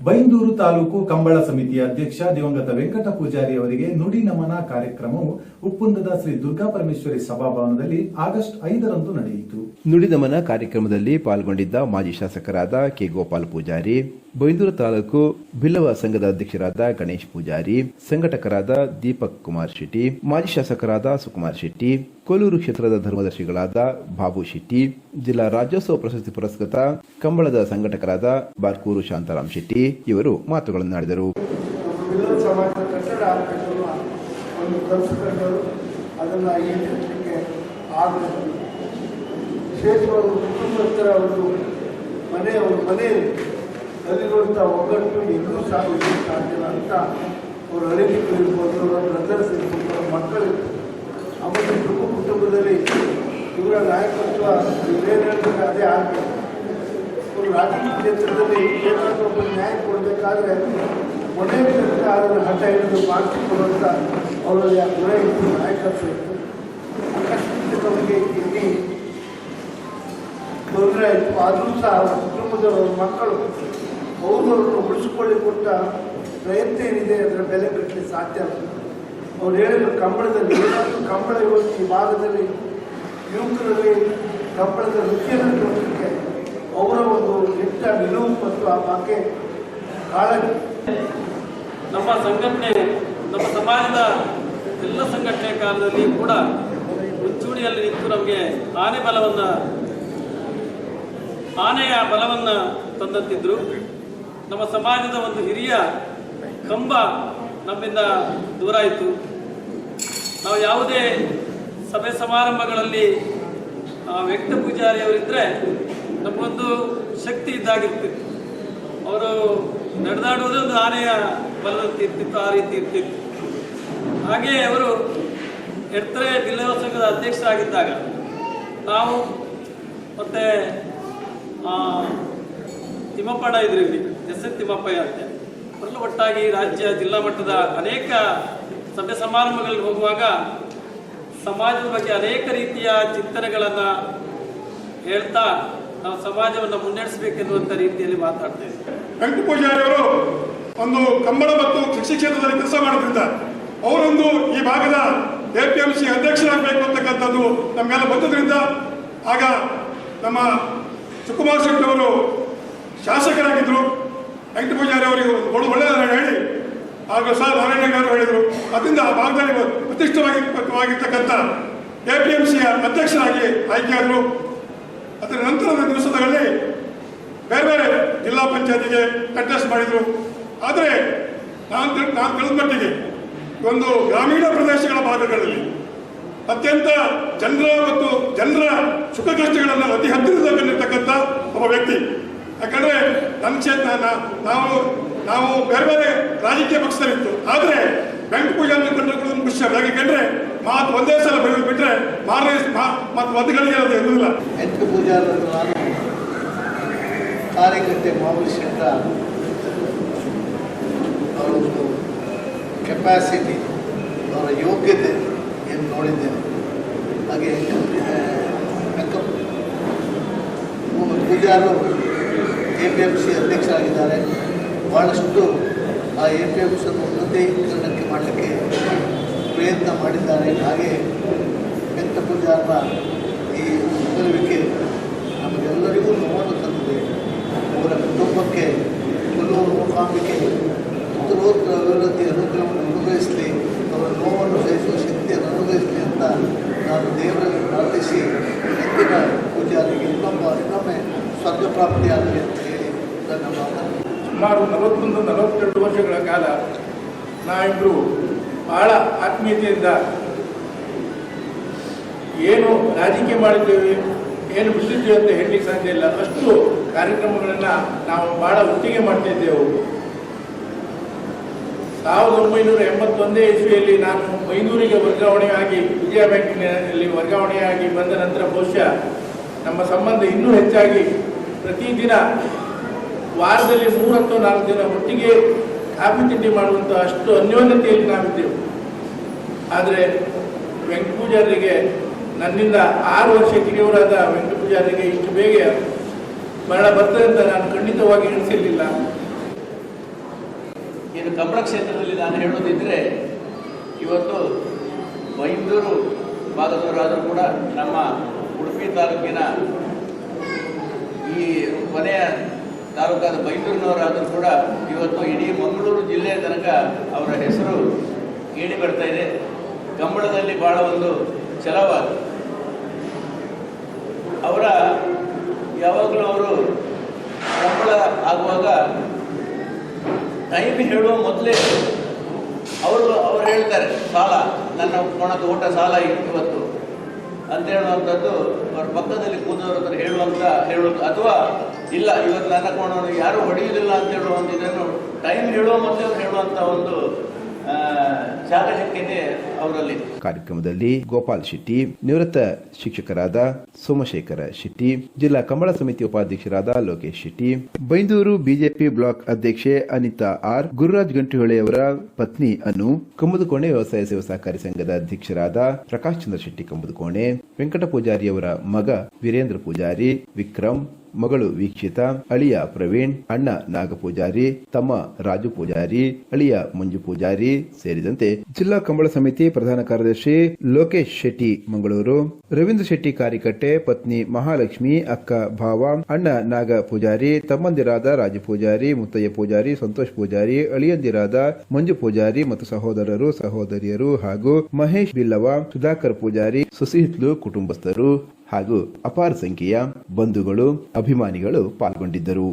ಬೈಂದೂರು ತಾಲೂಕು ಕಂಬಳ ಸಮಿತಿಯ ಅಧ್ಯಕ್ಷ ದಿವಂಗತ ವೆಂಕಟ ಪೂಜಾರಿ ಅವರಿಗೆ ನುಡಿ ನಮನ ಕಾರ್ಯಕ್ರಮವು ಉಪ್ಪುಂದದ ಶ್ರೀ ದುರ್ಗಾ ಪರಮೇಶ್ವರಿ ಸಭಾಭವನದಲ್ಲಿ ಆಗಸ್ಟ್ ಐದರಂದು ನಡೆಯಿತು. ನುಡಿದಮನ ಕಾರ್ಯಕ್ರಮದಲ್ಲಿ ಪಾಲ್ಗೊಂಡಿದ್ದ ಮಾಜಿ ಶಾಸಕರಾದ ಕೆ ಗೋಪಾಲ್ ಪೂಜಾರಿ, ಬೈಂದೂರು ತಾಲೂಕು ಬಿಲ್ಲವ ಸಂಘದ ಅಧ್ಯಕ್ಷರಾದ ಗಣೇಶ್ ಪೂಜಾರಿ, ಸಂಘಟಕರಾದ ದೀಪಕ್ ಕುಮಾರ್ ಶೆಟ್ಟಿ, ಮಾಜಿ ಶಾಸಕರಾದ ಸುಕುಮಾರ್ ಶೆಟ್ಟಿ, ಕೊಲ್ಲೂರು ಕ್ಷೇತ್ರದ ಧರ್ಮದರ್ಶಿಗಳಾದ ಬಾಬು ಶೆಟ್ಟಿ, ಜಿಲ್ಲಾ ರಾಜ್ಯೋತ್ಸವ ಪ್ರಶಸ್ತಿ ಪುರಸ್ಕೃತ ಕಂಬಳದ ಸಂಘಟಕರಾದ ಬಾರ್ಕೂರು ಶಾಂತಾರಾಮ್ ಶೆಟ್ಟಿ ಇವರು ಮಾತುಗಳನ್ನಾಡಿದರು ಸಮಾಜದ ಕಟ್ಟಡ ಹಾಕಬೇಕು ಒಂದು ಕನಸುಕೊಂಡು ಅದನ್ನು ಈಡೇರಿಸಲಿಕ್ಕೆ ಆಗಬೇಕು ವಿಶೇಷವಾಗಿ ಕುಟುಂಬಸ್ಥರ ಒಂದು ಮನೆ ಒಂದು ಮನೆಯಲ್ಲಿ ಅಲ್ಲಿರುವಂಥ ಒಗ್ಗಟ್ಟು ಎಲ್ಲೂ ಸಾಧಿಸಲು ಸಾಧ್ಯ ಅಂತ ಅವರು ಅಳಿಮಿಗಳು ಇರ್ಬೋದು ಅವರ ಬ್ರದರ್ಸ್ ಇರ್ಬೋದು ಅವ್ರ ಮಕ್ಕಳಿರ್ಬೋದು ಅವರು ಕುಟುಂಬ ಕುಟುಂಬದಲ್ಲಿ ಇವರ ನಾಯಕತ್ವ ಹೇಳ್ತಾರೆ ಅದೇ ಆಗಬೇಕು ಅವರು ರಾಜಕೀಯ ಕ್ಷೇತ್ರದಲ್ಲಿ ಏನಾದರೂ ಒಬ್ಬ ನ್ಯಾಯ ಕೊಡಬೇಕಾದ್ರೆ ಕೊನೆ ತನಕ ಅದನ್ನು ಹಠ ಹಿಡಿದು ಕೊಡುವಂಥ ಅವರಲ್ಲಿ ಆ ಗುಣ ಇತ್ತು ನಾಯಕತ್ವ ಇತ್ತು. ಅಕಸ್ಮಾತ್ ನಮಗೆ ಇಲ್ಲಿ ತೊಂದರೆ ಆಯಿತು. ಆದರೂ ಸಹ ಅವರ ಕುಟುಂಬದವರ, ಮಕ್ಕಳು ಅವರವರನ್ನು ಉಳಿಸಿಕೊಳ್ಳಿ ಕೊಟ್ಟ ಪ್ರಯತ್ನ ಏನಿದೆ, ಅದರ ಬೆಲೆ ಕಟ್ಟಲಿಕ್ಕೆ ಸಾಧ್ಯ ಇಲ್ಲ ಅವ್ರು ಹೇಳಿದ್ರು, ಕಂಬಳದಲ್ಲಿ ಏನಾದರೂ ಕಂಬಳ ಇವತ್ತು ಈ ಭಾಗದಲ್ಲಿ ಯುವಕರಲ್ಲಿ ಕಂಬಳದ ವೃತ್ತಿಯನ್ನು ಕೊಡೋದಕ್ಕೆ ಅವರ ಒಂದು ನಿಟ್ಟ ನಿಲುವು ಮತ್ತು ಆ ಬಗ್ಗೆ ಕಾಳಜಿ ನಮ್ಮ ಸಂಘಟನೆ, ನಮ್ಮ ಸಮಾಜದ ಎಲ್ಲ ಸಂಘಟನೆ ಕಾಲದಲ್ಲಿ ಕೂಡ ಮುಂಚೂಣಿಯಲ್ಲಿ ನಿಂತು ನಮಗೆ ಆನೆ ಬಲವನ್ನು ಆನೆಯ ಬಲವನ್ನು ತಂದಂತಿದ್ರು. ನಮ್ಮ ಸಮಾಜದ ಒಂದು ಹಿರಿಯ ಕಂಬ ನಮ್ಮಿಂದ ದೂರ ಆಯಿತು ನಾವು ಯಾವುದೇ ಸಭೆ ಸಮಾರಂಭಗಳಲ್ಲಿ ವ್ಯಕ್ತ ಪೂಜಾರಿಯವರಿದ್ದರೆ ನಮಗೊಂದು ಶಕ್ತಿ ಇದ್ದಾಗಿರ್ತಿತ್ತು ಅವರು ನಡೆದಾಡುವುದೇ ಒಂದು ಆನೆಯ ಬಲದಂತೆ ಇರ್ತಿತ್ತು, ಆ ರೀತಿ ಇರ್ತಿತ್ತು. ಹಾಗೆಯೇ ಅವರು ಎಡ್ತರೆ ಬಿಲ್ಲವ ಸಂಘದ ಅಧ್ಯಕ್ಷರಾಗಿದ್ದಾಗ ನಾವು ಮತ್ತು ತಿಮ್ಮಪ್ಪಣ್ಣ ಇದ್ರು ಇಲ್ಲಿ, ಎಸ್ ಎನ್ ತಿಮ್ಮಪ್ಪಯ್ಯ ಅಂತ. ಅವರೆಲ್ಲ ಒಟ್ಟಾಗಿ ರಾಜ್ಯ ಜಿಲ್ಲಾ ಮಟ್ಟದ ಅನೇಕ ಸಭೆ ಸಮಾರಂಭಗಳಿಗೆ ಹೋಗುವಾಗ ಸಮಾಜದ ಬಗ್ಗೆ ಅನೇಕ ರೀತಿಯ ಚಿಂತನೆಗಳನ್ನು ಹೇಳ್ತಾ ನಾವು ಸಮಾಜವನ್ನು ಮುನ್ನಡೆಸಬೇಕೆನ್ನುವಂಥ ರೀತಿಯಲ್ಲಿ ಮಾತಾಡ್ತಾ ಇದ್ದೀವಿ ವೆಂಕಟ ಪೂಜಾರಿ ಅವರು ಒಂದು ಕಂಬಳ ಮತ್ತು ಕೃಷಿ ಕ್ಷೇತ್ರದಲ್ಲಿ ಕೆಲಸ ಮಾಡೋದ್ರಿಂದ ಅವರೊಂದು ಈ ಭಾಗದ ಎ ಪಿ ಎಂ ಸಿ ಅಧ್ಯಕ್ಷರಾಗಬೇಕು ಅಂತಕ್ಕಂಥದ್ದು ನಮಗೆಲ್ಲ ಬಂದದ್ರಿಂದ ಆಗ ನಮ್ಮ ಸುಕುಮಾರ್ ಶೆಟ್ಟಿ ಅವರು ಶಾಸಕರಾಗಿದ್ದರು ವೆಂಕಟ ಪೂಜಾರಿ ಅವರಿಗೆ ಒಳ್ಳೆ ಒಳ್ಳೆಯದನ್ನು ಹೇಳಿ ಆಗ ಸಹ ನಾರಾಯಣ ಅವರು ಹೇಳಿದರು. ಅದರಿಂದ ಆ ಭಾಗದಲ್ಲಿ ಪ್ರತಿಷ್ಠವಾಗಿರ್ತಕ್ಕಂಥ ಎ ಪಿ ಎಂ ಸಿಯ ಅಧ್ಯಕ್ಷರಾಗಿ ಆಯ್ಕೆಯಾದರು ಅದರ ನಂತರದ ದಿವಸಗಳಲ್ಲಿ ಬೇರೆ ಬೇರೆ ಜಿಲ್ಲಾ ಪಂಚಾಯತಿಗೆ ಕಂಟೆಸ್ಟ್ ಮಾಡಿದರು. ಆದರೆ ನಾನು ನಾನು ತಿಳಿದ ಮಟ್ಟಿಗೆ ಒಂದು ಗ್ರಾಮೀಣ ಪ್ರದೇಶಗಳ ಭಾಗಗಳಲ್ಲಿ ಅತ್ಯಂತ ಜನರ ಮತ್ತು ಜನರ ಸುಖ ಕಷ್ಟಗಳನ್ನು ಅತಿ ಹತ್ತಿರದಿಂದ ಕಂಡಿರ್ತಕ್ಕಂಥ ಒಬ್ಬ ವ್ಯಕ್ತಿ. ಯಾಕಂದ್ರೆ ನನ್ನ ಕ್ಷೇತ್ರ ನಾವು ನಾವು ಬೇರೆ ಬೇರೆ ರಾಜಕೀಯ ಪಕ್ಷದಲ್ಲಿತ್ತು. ಆದರೆ ಬೆಂಕಿ ಪೂಜೆ ಒಂದು ಖುಷಿ ಕಂಡ್ರೆ ಮಾತು ಒಂದೇ ಸಲ ಬೆಳೆದು ಬಿಟ್ರೆ ಮಾರನೇ ಮತ್ತು ಗಳಿಗೆ ಅದು ಇರುವುದಿಲ್ಲ ಎಂಟು ಪೂಜಾರನ್ನು ನಾನು ಕಾರ್ಯಕರ್ತೆ ಮಾಮೂಲಿ ಅಂತ ಅವರ ಕೆಪಾಸಿಟಿ ಅವರ ಯೋಗ್ಯತೆ ಏನು ನೋಡಿದ್ದೇನೆ ಹಾಗೆ Venkappa Poojary A P M C ಅಧ್ಯಕ್ಷರಾಗಿದ್ದಾರೆ ಭಾಳಷ್ಟು ಆ ಎ ಪಿ ಎಂ ಸಿಯನ್ನು ಉನ್ನತೀಕರಣಕ್ಕೆ ಮಾಡಲಿಕ್ಕೆ ಪ್ರಯತ್ನ ಮಾಡಿದ್ದಾರೆ. ಹಾಗೆ ವೆಂಕಟ ಪೂಜಾರರ ಈ ಅಗಲುವಿಕೆ ನಮಗೆಲ್ಲರಿಗೂ ನೋವನ್ನು ತಂದಿದೆ. ಅವರ ಕುಟುಂಬಕ್ಕೆ ಕೊಲ್ಲೂರು ಮೂಕಾಂಬಿಕೆ ಪ್ರಾಪ್ತಿಯಾಗಲಿ ಅಂತ ಹೇಳಿ ನನ್ನ ಸುಮಾರು ನಲವತ್ತೊಂದು, ನಲವತ್ತೆರಡು ವರ್ಷಗಳ ಕಾಲ ನಾವಿಬ್ಬರು ಬಹಳ ಆತ್ಮೀಯತೆಯಿಂದ ಏನು ರಾಜಕೀಯ ಮಾಡಿದ್ದೇವೆ, ಏನು ಬಿಟ್ಟಿದ್ದೇವೆ ಅಂತ ಹೇಳಲಿಕ್ಕೆ ಸಾಧ್ಯ ಇಲ್ಲ. ಅಷ್ಟು ಕಾರ್ಯಕ್ರಮಗಳನ್ನು ನಾವು ಬಹಳ ಒಟ್ಟಿಗೆ ಮಾಡ್ತಾ ಇದ್ದೆವು. ಸಾವಿರದ ಒಂಬೈನೂರ ಎಂಬತ್ತೊಂದೇ ಇಸ್ವಿಯಲ್ಲಿ ನಾನು ಮೈನೂರಿಗೆ ವರ್ಗಾವಣೆಯಾಗಿ ವಿಜಯ ಬ್ಯಾಂಕಿನಲ್ಲಿ ವರ್ಗಾವಣೆಯಾಗಿ ಬಂದ ನಂತರ ಬಹುಶಃ ನಮ್ಮ ಸಂಬಂಧ ಇನ್ನೂ ಹೆಚ್ಚಾಗಿ ಪ್ರತಿದಿನ ವಾರದಲ್ಲಿ ಮೂರು ಅಥವಾ ನಾಲ್ಕು ದಿನ ಒಟ್ಟಿಗೆ ಕಾಫಿ ತಿಂಡಿ ಮಾಡುವಂಥ ಅಷ್ಟು ಅನ್ಯೋನ್ಯತೆಯಲ್ಲಿ ನಾವಿದ್ದೆವು. ಆದರೆ ವೆಂಕಟ ಪೂಜಾರಿಗೆ ನನ್ನಿಂದ ಆರು ವರ್ಷ ಕಿರಿಯವರಾದ ವೆಂಕಟ ಪೂಜಾರಿಗೆ ಇಷ್ಟು ಬೇಗ ಮರಣ ಬರ್ತದೆ ಅಂತ ನಾನು ಖಂಡಿತವಾಗಿ ಎಣಿಸಿರಲಿಲ್ಲ. ಇನ್ನು ಕಂಬಳ ಕ್ಷೇತ್ರದಲ್ಲಿ ನಾನು ಹೇಳೋದಿದ್ರೆ ಇವತ್ತು ಮೈಂದೂರು ಭಾಗದವರಾದರೂ ಕೂಡ ನಮ್ಮ ಉಡುಪಿ ತಾಲೂಕಿನ ಈ ಕೊನೆಯ ತಾಲೂಕಾದ ಬೈಂದೂರಿನವರಾದರೂ ಕೂಡ ಇವತ್ತು ಇಡೀ ಮಂಗಳೂರು ಜಿಲ್ಲೆಯ ತನಕ ಅವರ ಹೆಸರು ಕೇಳಿ ಬರ್ತಾ ಇದೆ. ಕಂಬಳದಲ್ಲಿ ಬಹಳ ಒಂದು ಛಲವಾದ ಅವರ ಯಾವಾಗಲೂ ಅವರು ಕಂಬಳ ಆಗುವಾಗ ಟೈಮ್ ಹೇಳುವ ಮೊದಲೇ ಅವರು ಅವ್ರು ಹೇಳ್ತಾರೆ, ಸಾಲ, ನನ್ನ ಕೊಣದ ಊಟ ಸಾಲ ಇತ್ತು ಇವತ್ತು. ಅಂತ ಹೇಳುವಂಥದ್ದು ಅವ್ರ ಪಕ್ಕದಲ್ಲಿ ಕೂದವ್ರ ಹತ್ರ ಹೇಳುವಂಥ ಹೇಳುವುದು ಅಥವಾ ಇಲ್ಲ, ಇವತ್ತು ನನ್ನ ಕೋಣವನ್ನು ಯಾರು ಹೊಡೆಯುವುದಿಲ್ಲ ಅಂತ ಹೇಳುವಂಥ ಇದನ್ನು ಟೈಮ್ ಹೇಳುವ ಮೊದಲೇ ಹೇಳುವಂಥ ಒಂದು ಕಾರ್ಯಕ್ರಮದಲ್ಲಿ ಗೋಪಾಲ್ ಶೆಟ್ಟಿ, ನಿವೃತ್ತ ಶಿಕ್ಷಕರಾದ ಸೋಮಶೇಖರ ಶೆಟ್ಟಿ, ಜಿಲ್ಲಾ ಕಂಬಳ ಸಮಿತಿ ಉಪಾಧ್ಯಕ್ಷರಾದ ಲೋಕೇಶ್ ಶೆಟ್ಟಿ, ಬೈಂದೂರು ಬಿಜೆಪಿ ಬ್ಲಾಕ್ ಅಧ್ಯಕ್ಷೆ ಅನಿತಾ ಆರ್, ಗುರುರಾಜ್ ಗಂಟಿಹೊಳೆಯವರ ಪತ್ನಿ ಅನು ಕಂಬುದುಕೋಣೆ ವ್ಯವಸಾಯ ಸೇವಾ ಸಹಕಾರಿ ಸಂಘದ ಅಧ್ಯಕ್ಷರಾದ ಪ್ರಕಾಶ್ ಚಂದ್ರ ಶೆಟ್ಟಿ ಕಂಬುದುಕೋಣೆ ವೆಂಕಟ ಪೂಜಾರಿಯವರ ಮಗ ವೀರೇಂದ್ರ ಪೂಜಾರಿ, ವಿಕ್ರಮ್, ಮಗಳು ವೀಕ್ಷಿತ, ಅಳಿಯ ಪ್ರವೀಣ್, ಅಣ್ಣ ನಾಗಪೂಜಾರಿ, ತಮ್ಮ ರಾಜು ಪೂಜಾರಿ, ಅಳಿಯ ಮಂಜು ಪೂಜಾರಿ ಸೇರಿದಂತೆ ಜಿಲ್ಲಾ ಕಂಬಳ ಸಮಿತಿ ಪ್ರಧಾನ ಕಾರ್ಯದರ್ಶಿ ಲೋಕೇಶ್ ಶೆಟ್ಟಿ, ಮಂಗಳೂರು. ರವೀಂದ್ರ ಶೆಟ್ಟಿ ಕಾರಿಕಟ್ಟೆ ಪತ್ನಿ ಮಹಾಲಕ್ಷ್ಮಿ, ಅಕ್ಕ ಭಾವ, ಅಣ್ಣ ನಾಗ ಪೂಜಾರಿ, ತಮ್ಮಂದಿರಾದ ರಾಜ ಪೂಜಾರಿ, ಮುತ್ತಯ್ಯ ಪೂಜಾರಿ, ಸಂತೋಷ್ ಪೂಜಾರಿ, ಅಳಿಯಂದಿರಾದ ಮಂಜು ಪೂಜಾರಿ ಮತ್ತು ಸಹೋದರರು, ಸಹೋದರಿಯರು ಹಾಗೂ ಮಹೇಶ್ ಬಿಲ್ಲವ, ಸುಧಾಕರ್ ಪೂಜಾರಿ, ಸುಸಿಹಿತ್ಲು ಕುಟುಂಬಸ್ಥರು ಹಾಗೂ ಅಪಾರ ಸಂಖ್ಯೆಯ ಬಂಧುಗಳು, ಅಭಿಮಾನಿಗಳು ಪಾಲ್ಗೊಂಡಿದ್ದರು.